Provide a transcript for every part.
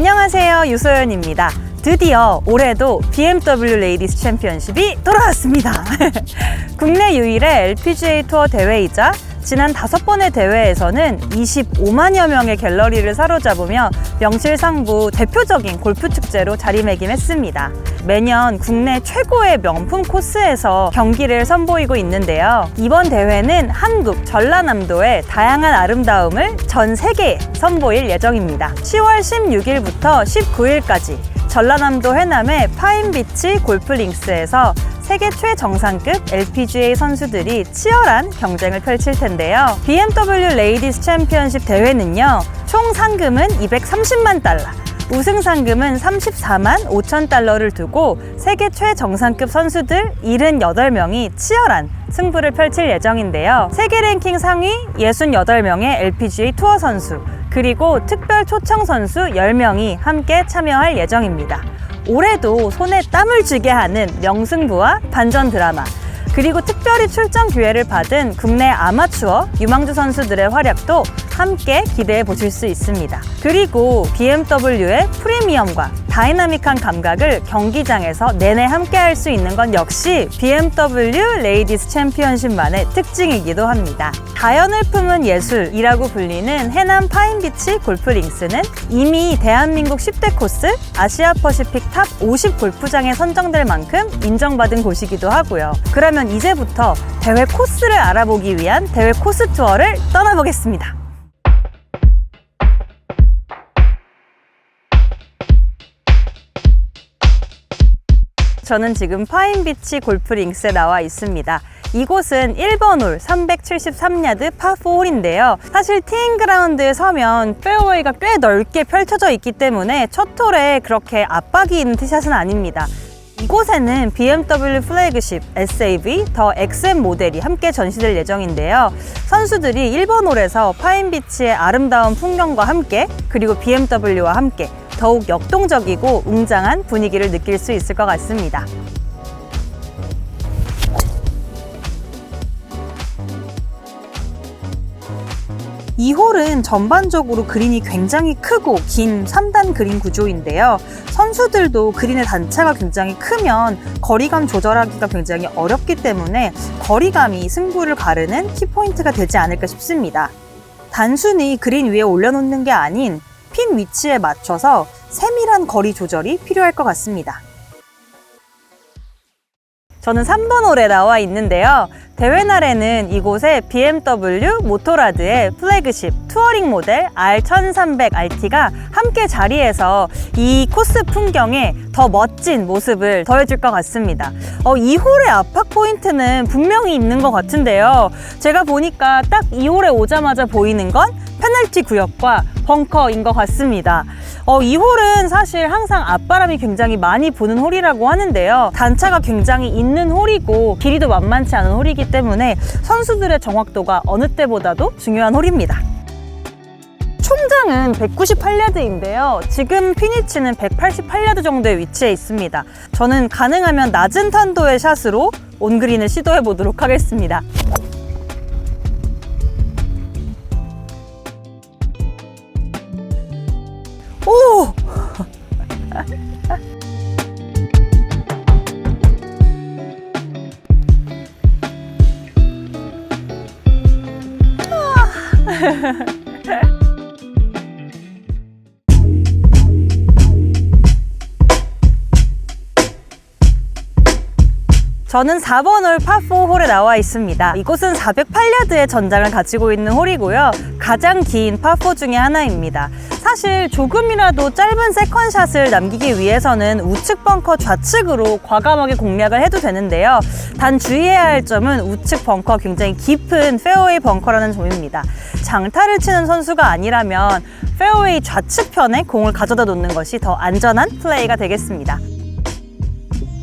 안녕하세요. 유소연입니다. 드디어 올해도 BMW 레이디스 챔피언십이 돌아왔습니다. 국내 유일의 LPGA 투어 대회이자 지난 다섯 번의 대회에서는 25만여 명의 갤러리를 사로잡으며 명실상부 대표적인 골프 축제로 자리매김했습니다. 매년 국내 최고의 명품 코스에서 경기를 선보이고 있는데요. 이번 대회는 한국 전라남도의 다양한 아름다움을 전 세계에 선보일 예정입니다. 10월 16일부터 19일까지 전라남도 해남의 파인비치 골프링스에서 세계 최정상급 LPGA 선수들이 치열한 경쟁을 펼칠 텐데요. BMW 레이디스 챔피언십 대회는요, 총 상금은 230만 달러, 우승 상금은 34만 5천 달러를 두고 세계 최정상급 선수들 78명이 치열한 승부를 펼칠 예정인데요. 세계 랭킹 상위 68명의 LPGA 투어 선수, 그리고 특별 초청 선수 10명이 함께 참여할 예정입니다. 올해도 손에 땀을 쥐게 하는 명승부와 반전 드라마, 그리고 특별히 출전 기회를 받은 국내 아마추어 유망주 선수들의 활약도 함께 기대해 보실 수 있습니다. 그리고 BMW의 프리미엄과 다이나믹한 감각을 경기장에서 내내 함께 할 수 있는 건 역시 BMW 레이디스 챔피언십만의 특징이기도 합니다. 자연을 품은 예술이라고 불리는 해남 파인비치 골프링스는 이미 대한민국 10대 코스 아시아 퍼시픽 탑 50 골프장에 선정될 만큼 인정받은 곳이기도 하고요. 그러면 이제부터 대회 코스를 알아보기 위한 대회 코스 투어를 떠나보겠습니다. 저는 지금 파인비치 골프링스에 나와 있습니다. 이곳은 1번 홀 373야드 파4 홀인데요. 사실 티잉 그라운드에 서면 페어웨이가 꽤 넓게 펼쳐져 있기 때문에 첫 홀에 그렇게 압박이 있는 티샷은 아닙니다. 이곳에는 BMW 플래그십 SAV 더 XM 모델이 함께 전시될 예정인데요. 선수들이 1번 홀에서 파인비치의 아름다운 풍경과 함께 그리고 BMW와 함께 더욱 역동적이고 웅장한 분위기를 느낄 수 있을 것 같습니다. 이 홀은 전반적으로 그린이 굉장히 크고 긴 3단 그린 구조인데요. 선수들도 그린의 단차가 굉장히 크면 거리감 조절하기가 굉장히 어렵기 때문에 거리감이 승부를 가르는 키포인트가 되지 않을까 싶습니다. 단순히 그린 위에 올려놓는 게 아닌 핀 위치에 맞춰서 세밀한 거리 조절이 필요할 것 같습니다. 저는 3번 홀에 나와 있는데요. 대회 날에는 이곳에 BMW 모토라드의 플래그십 투어링 모델 R1300RT가 함께 자리해서 이 코스 풍경에 더 멋진 모습을 더해줄 것 같습니다. 어, 이 홀의 압박 포인트는 분명히 있는 것 같은데요. 제가 보니까 딱 이 홀에 오자마자 보이는 건 페널티 구역과 벙커인 것 같습니다. 어, 이 홀은 사실 항상 앞바람이 굉장히 많이 부는 홀이라고 하는데요. 단차가 굉장히 있는 홀이고 길이도 만만치 않은 홀이기 때문에 선수들의 정확도가 어느 때보다도 중요한 홀입니다. 총장은 198야드인데요. 지금 피니치는 188야드 정도의 위치에 있습니다. 저는 가능하면 낮은 탄도의 샷으로 온그린을 시도해 보도록 하겠습니다. 저는 4번 홀 파4 홀에 나와 있습니다. 이곳은 408야드의 전장을 가지고 있는 홀이고요. 가장 긴 파4 중에 하나입니다. 사실 조금이라도 짧은 세컨샷을 남기기 위해서는 우측 벙커 좌측으로 과감하게 공략을 해도 되는데요. 단 주의해야 할 점은 우측 벙커 굉장히 깊은 페어웨이 벙커라는 점입니다. 장타를 치는 선수가 아니라면 페어웨이 좌측편에 공을 가져다 놓는 것이 더 안전한 플레이가 되겠습니다.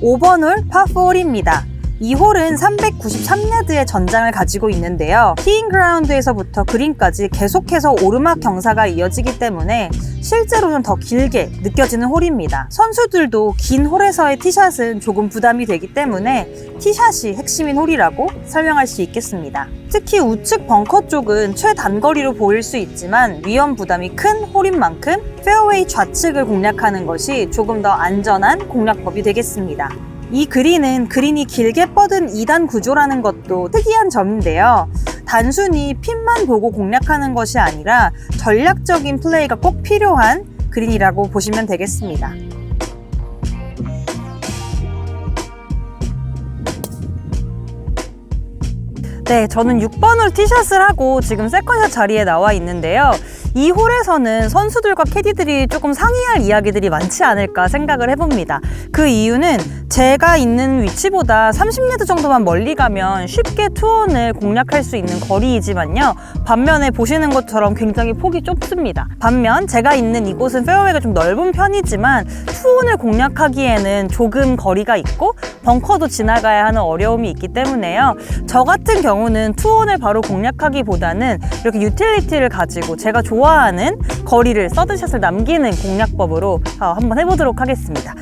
5번 홀 파4홀입니다. 이 홀은 393야드의 전장을 가지고 있는데요. 티잉 그라운드에서부터 그린까지 계속해서 오르막 경사가 이어지기 때문에 실제로는 더 길게 느껴지는 홀입니다. 선수들도 긴 홀에서의 티샷은 조금 부담이 되기 때문에 티샷이 핵심인 홀이라고 설명할 수 있겠습니다. 특히 우측 벙커 쪽은 최단거리로 보일 수 있지만 위험 부담이 큰 홀인 만큼 페어웨이 좌측을 공략하는 것이 조금 더 안전한 공략법이 되겠습니다. 이 그린은 그린이 길게 뻗은 2단 구조라는 것도 특이한 점인데요. 단순히 핀만 보고 공략하는 것이 아니라 전략적인 플레이가 꼭 필요한 그린이라고 보시면 되겠습니다. 네, 저는 6번 홀 티샷을 하고 지금 세컨샷 자리에 나와 있는데요. 이 홀에서는 선수들과 캐디들이 조금 상의할 이야기들이 많지 않을까 생각을 해봅니다. 그 이유는 제가 있는 위치보다 30m 정도만 멀리 가면 쉽게 투혼을 공략할 수 있는 거리이지만요. 반면에 보시는 것처럼 굉장히 폭이 좁습니다. 반면 제가 있는 이곳은 페어웨이가 좀 넓은 편이지만 투혼을 공략하기에는 조금 거리가 있고 벙커도 지나가야 하는 어려움이 있기 때문에요. 저 같은 경우는 투혼을 바로 공략하기보다는 이렇게 유틸리티를 가지고 제가 좋아하는 거리를 서드샷을 남기는 공략법으로 어, 한번 해보도록 하겠습니다.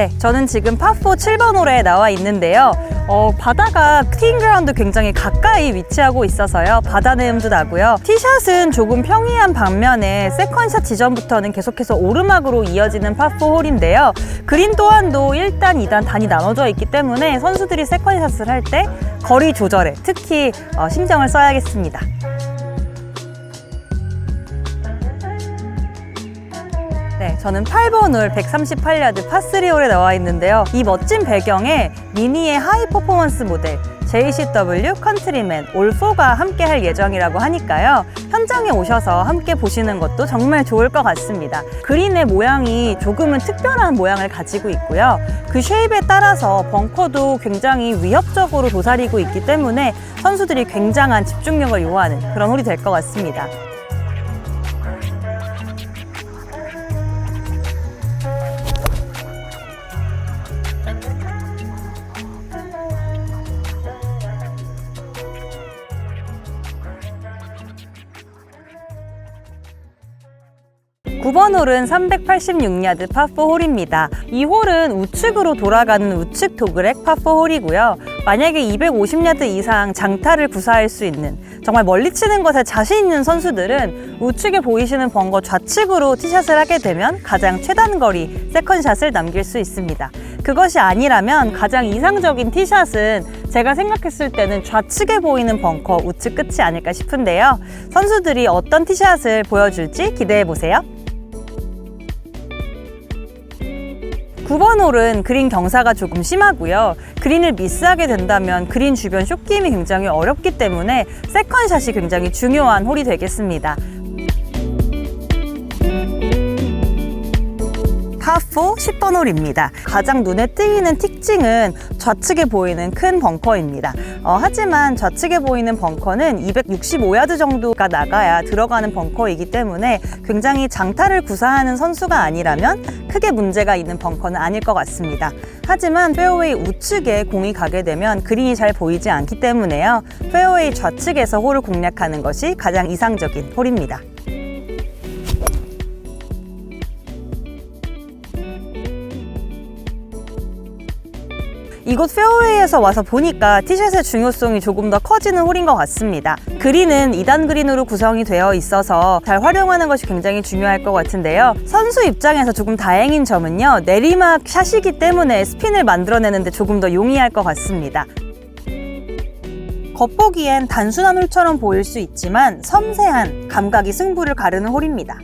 네, 저는 지금 파4 7번 홀에 나와 있는데요. 어, 바다가 티잉그라운드 굉장히 가까이 위치하고 있어서요. 바다 내음도 나고요. 티샷은 조금 평이한 반면에 세컨샷 지점부터는 계속해서 오르막으로 이어지는 파4 홀인데요. 그린 또한도 1단, 2단 단이 나눠져 있기 때문에 선수들이 세컨샷을 할 때 거리 조절에 특히 어, 신경을 써야겠습니다. 저는 8번 홀 138야드 파3홀에 나와 있는데요. 이 멋진 배경에 미니의 하이 퍼포먼스 모델 JCW 컨트리맨 올4가 함께 할 예정이라고 하니까요. 현장에 오셔서 함께 보시는 것도 정말 좋을 것 같습니다. 그린의 모양이 조금은 특별한 모양을 가지고 있고요. 그 쉐입에 따라서 벙커도 굉장히 위협적으로 도사리고 있기 때문에 선수들이 굉장한 집중력을 요하는 그런 홀이 될 것 같습니다. 구번 홀은 386야드 파4 홀입니다. 이 홀은 우측으로 돌아가는 우측 도그렉 파4 홀이고요. 만약에 250야드 이상 장타를 구사할 수 있는 정말 멀리 치는 것에 자신 있는 선수들은 우측에 보이시는 벙커 좌측으로 티샷을 하게 되면 가장 최단 거리 세컨샷을 남길 수 있습니다. 그것이 아니라면 가장 이상적인 티샷은 제가 생각했을 때는 좌측에 보이는 벙커 우측 끝이 아닐까 싶은데요. 선수들이 어떤 티샷을 보여줄지 기대해 보세요. 9번 홀은 그린 경사가 조금 심하고요. 그린을 미스하게 된다면 그린 주변 숏게임이 굉장히 어렵기 때문에 세컨샷이 굉장히 중요한 홀이 되겠습니다. 파4 10번 홀입니다. 가장 눈에 띄는 특징은 좌측에 보이는 큰 벙커입니다. 어, 하지만 좌측에 보이는 벙커는 265야드 정도가 나가야 들어가는 벙커이기 때문에 굉장히 장타를 구사하는 선수가 아니라면 크게 문제가 있는 벙커는 아닐 것 같습니다. 하지만 페어웨이 우측에 공이 가게 되면 그린이 잘 보이지 않기 때문에요. 페어웨이 좌측에서 홀을 공략하는 것이 가장 이상적인 홀입니다. 이곳 페어웨이에서 와서 보니까 티샷의 중요성이 조금 더 커지는 홀인 것 같습니다. 그린은 2단 그린으로 구성이 되어 있어서 잘 활용하는 것이 굉장히 중요할 것 같은데요. 선수 입장에서 조금 다행인 점은요. 내리막 샷이기 때문에 스핀을 만들어내는데 조금 더 용이할 것 같습니다. 겉보기엔 단순한 홀처럼 보일 수 있지만 섬세한 감각이 승부를 가르는 홀입니다.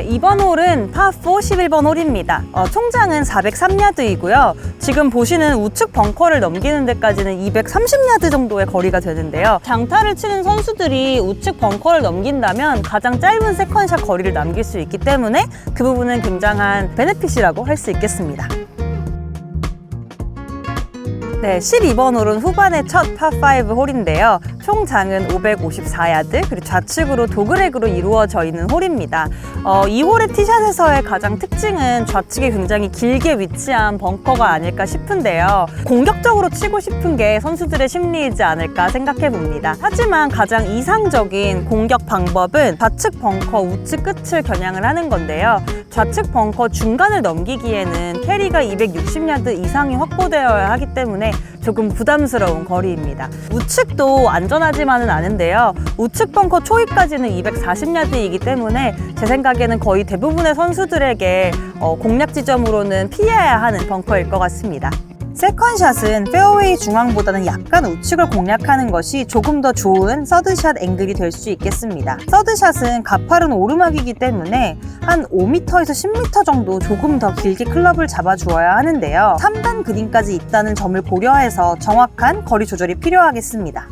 네, 이번 홀은 파4 11번 홀입니다. 어, 총장은 403야드이고요. 지금 보시는 우측 벙커를 넘기는 데까지는 230야드 정도의 거리가 되는데요. 장타를 치는 선수들이 우측 벙커를 넘긴다면 가장 짧은 세컨샷 거리를 남길 수 있기 때문에 그 부분은 굉장한 베네핏이라고 할 수 있겠습니다. 네, 12번 홀은 후반의 첫 파5 홀인데요. 총 장은 554야드, 그리고 좌측으로 도그렉으로 이루어져 있는 홀입니다. 어, 이 홀의 티샷에서의 가장 특징은 좌측에 굉장히 길게 위치한 벙커가 아닐까 싶은데요. 공격적으로 치고 싶은 게 선수들의 심리이지 않을까 생각해 봅니다. 하지만 가장 이상적인 공격 방법은 좌측 벙커 우측 끝을 겨냥을 하는 건데요. 좌측 벙커 중간을 넘기기에는 캐리가 260야드 이상이 확보되어야 하기 때문에 조금 부담스러운 거리입니다. 우측도 안전하지만은 않은데요. 우측 벙커 초입까지는 240야드이기 때문에 제 생각에는 거의 대부분의 선수들에게 어, 공략 지점으로는 피해야 하는 벙커일 것 같습니다. 세컨샷은 페어웨이 중앙보다는 약간 우측을 공략하는 것이 조금 더 좋은 서드샷 앵글이 될 수 있겠습니다. 서드샷은 가파른 오르막이기 때문에 한 5m에서 10m 정도 조금 더 길게 클럽을 잡아주어야 하는데요. 3단 그린까지 있다는 점을 고려해서 정확한 거리 조절이 필요하겠습니다.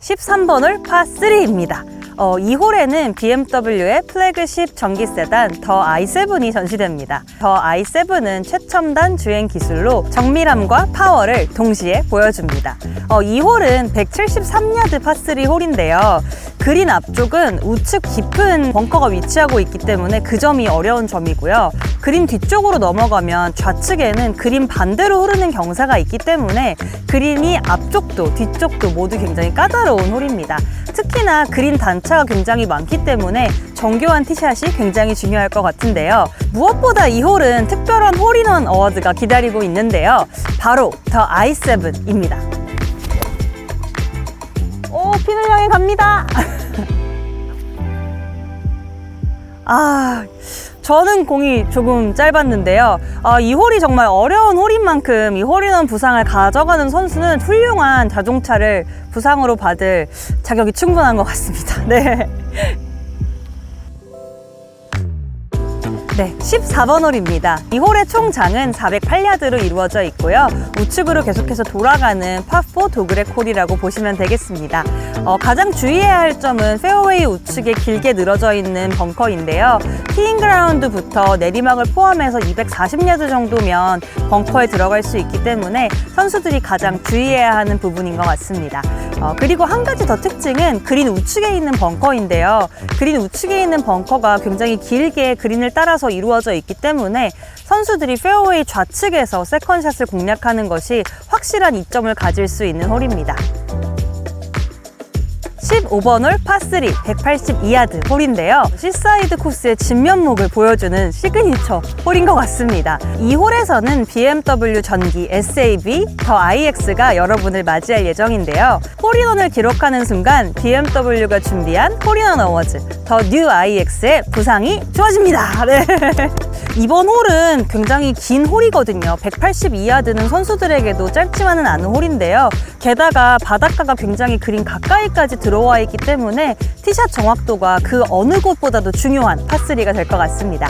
13번을 파3입니다. 어, 이 홀에는 BMW의 플래그십 전기 세단 더 i7이 전시됩니다. 더 i7은 최첨단 주행 기술로 정밀함과 파워를 동시에 보여줍니다. 어, 이 홀은 173야드 파3 홀인데요. 그린 앞쪽은 우측 깊은 벙커가 위치하고 있기 때문에 그 점이 어려운 점이고요. 그린 뒤쪽으로 넘어가면 좌측에는 그린 반대로 흐르는 경사가 있기 때문에 그린이 앞쪽도 뒤쪽도 모두 굉장히 까다로운 홀입니다. 특히나 그린 단 차가 굉장히 많기 때문에 정교한 티샷이 굉장히 중요할 것 같은데요. 무엇보다 이 홀은 특별한 홀인원 어워드가 기다리고 있는데요. 바로 더 i7입니다. 오, 핀을 향해 갑니다. 아, 저는 공이 조금 짧았는데요. 아, 이 홀이 정말 어려운 홀인 만큼 이 홀인원 부상을 가져가는 선수는 훌륭한 자동차를 부상으로 받을 자격이 충분한 것 같습니다. 네. 네, 14번 홀입니다. 이 홀의 총 장은 408야드로 이루어져 있고요. 우측으로 계속해서 돌아가는 파4 도그렉 홀이라고 보시면 되겠습니다. 어, 가장 주의해야 할 점은 페어웨이 우측에 길게 늘어져 있는 벙커인데요. 티잉 그라운드부터 내리막을 포함해서 240야드 정도면 벙커에 들어갈 수 있기 때문에 선수들이 가장 주의해야 하는 부분인 것 같습니다. 어, 그리고 한 가지 더 특징은 그린 우측에 있는 벙커인데요. 그린 우측에 있는 벙커가 굉장히 길게 그린을 따라서 이루어져 있기 때문에 선수들이 페어웨이 좌측에서 세컨샷을 공략하는 것이 확실한 이점을 가질 수 있는 홀입니다. 15번 홀 파3 182야드 홀인데요. 시사이드 코스의 진면목을 보여주는 시그니처 홀인 것 같습니다. 이 홀에서는 BMW 전기 SAB 더 IX가 여러분을 맞이할 예정인데요. 홀인원을 기록하는 순간 BMW가 준비한 홀인원 어워즈 더 뉴 IX의 부상이 주어집니다. 네. 이번 홀은 굉장히 긴 홀이거든요. 182야드는 선수들에게도 짧지만은 않은 홀인데요. 게다가 바닷가가 굉장히 그린 가까이까지 들어와 있기 때문에 티샷 정확도가 그 어느 곳보다도 중요한 파3가 될 것 같습니다.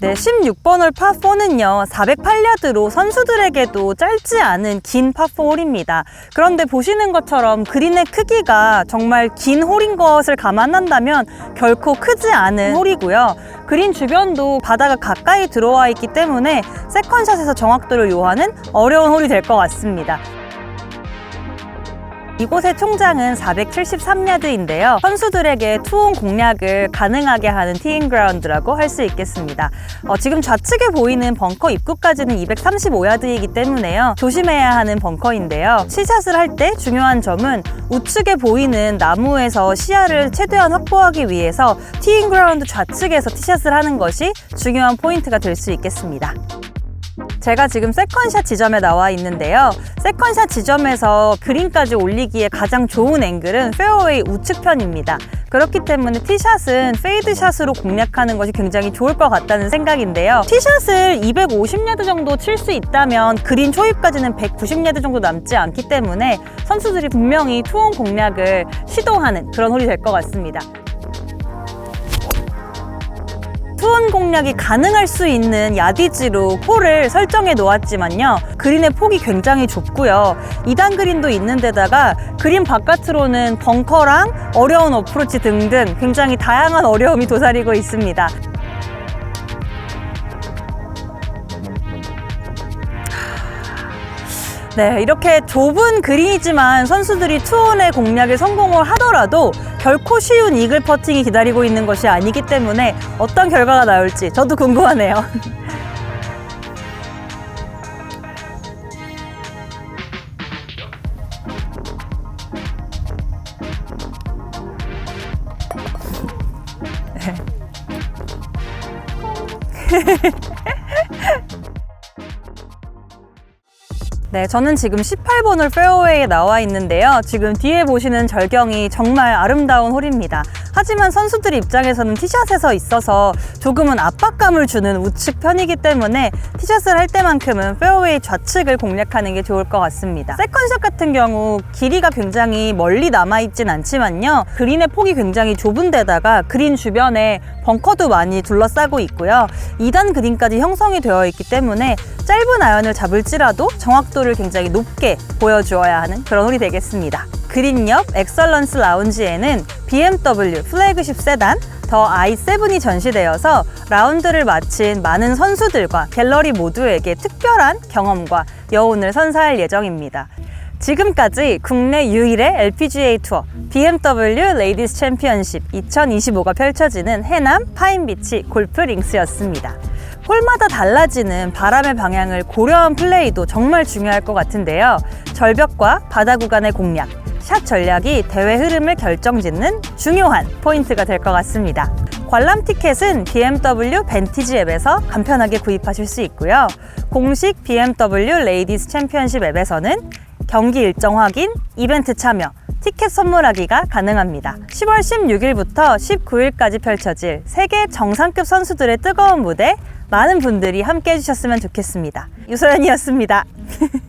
네, 16번 홀 파4는요, 408야드로 선수들에게도 짧지 않은 긴 파4홀입니다. 그런데 보시는 것처럼 그린의 크기가 정말 긴 홀인 것을 감안한다면 결코 크지 않은 홀이고요. 그린 주변도 바다가 가까이 들어와 있기 때문에 세컨샷에서 정확도를 요하는 어려운 홀이 될 것 같습니다. 이곳의 총장은 473야드인데요. 선수들에게 투혼 공략을 가능하게 하는 티잉 그라운드라고 할 수 있겠습니다. 어, 지금 좌측에 보이는 벙커 입구까지는 235야드이기 때문에요. 조심해야 하는 벙커인데요. 시샷을 할 때 중요한 점은 우측에 보이는 나무에서 시야를 최대한 확보하기 위해서 티잉 그라운드 좌측에서 티샷을 하는 것이 중요한 포인트가 될 수 있겠습니다. 제가 지금 세컨샷 지점에 나와 있는데요. 세컨샷 지점에서 그린까지 올리기에 가장 좋은 앵글은 페어웨이 우측편입니다. 그렇기 때문에 티샷은 페이드샷으로 공략하는 것이 굉장히 좋을 것 같다는 생각인데요. 티샷을 250야드 정도 칠 수 있다면 그린 초입까지는 190야드 정도 남지 않기 때문에 선수들이 분명히 투혼 공략을 시도하는 그런 홀이 될 것 같습니다. 투혼 공략이 가능할 수 있는 야디지로 홀을 설정해 놓았지만요. 그린의 폭이 굉장히 좁고요. 2단 그린도 있는 데다가 그린 바깥으로는 벙커랑 어려운 어프로치 등등 굉장히 다양한 어려움이 도사리고 있습니다. 네, 이렇게 좁은 그린이지만 선수들이 투혼의 공략에 성공을 하더라도 결코 쉬운 이글 퍼팅이 기다리고 있는 것이 아니기 때문에 어떤 결과가 나올지 저도 궁금하네요. 저는 지금 18번을 페어웨이에 나와 있는데요. 지금 뒤에 보시는 절경이 정말 아름다운 홀입니다. 하지만 선수들 입장에서는 티샷에서 있어서 조금은 압박감을 주는 우측 편이기 때문에 티샷을 할 때만큼은 페어웨이 좌측을 공략하는 게 좋을 것 같습니다. 세컨샷 같은 경우 길이가 굉장히 멀리 남아있진 않지만요. 그린의 폭이 굉장히 좁은 데다가 그린 주변에 벙커도 많이 둘러싸고 있고요. 2단 그린까지 형성이 되어 있기 때문에 짧은 아연을 잡을지라도 정확도를 굉장히 높게 보여주어야 하는 그런 홀이 되겠습니다. 그린 옆 엑설런스 라운지에는 BMW 플래그십 세단 더 i7이 전시되어서 라운드를 마친 많은 선수들과 갤러리 모두에게 특별한 경험과 여운을 선사할 예정입니다. 지금까지 국내 유일의 LPGA 투어 BMW 레이디스 챔피언십 2025가 펼쳐지는 해남 파인비치 골프 링스였습니다. 홀마다 달라지는 바람의 방향을 고려한 플레이도 정말 중요할 것 같은데요. 절벽과 바다 구간의 공략, 샷 전략이 대회 흐름을 결정짓는 중요한 포인트가 될 것 같습니다. 관람 티켓은 BMW 벤티지 앱에서 간편하게 구입하실 수 있고요. 공식 BMW 레이디스 챔피언십 앱에서는 경기 일정 확인, 이벤트 참여, 티켓 선물하기가 가능합니다. 10월 16일부터 19일까지 펼쳐질 세계 정상급 선수들의 뜨거운 무대 많은 분들이 함께 해주셨으면 좋겠습니다. 유소연이었습니다.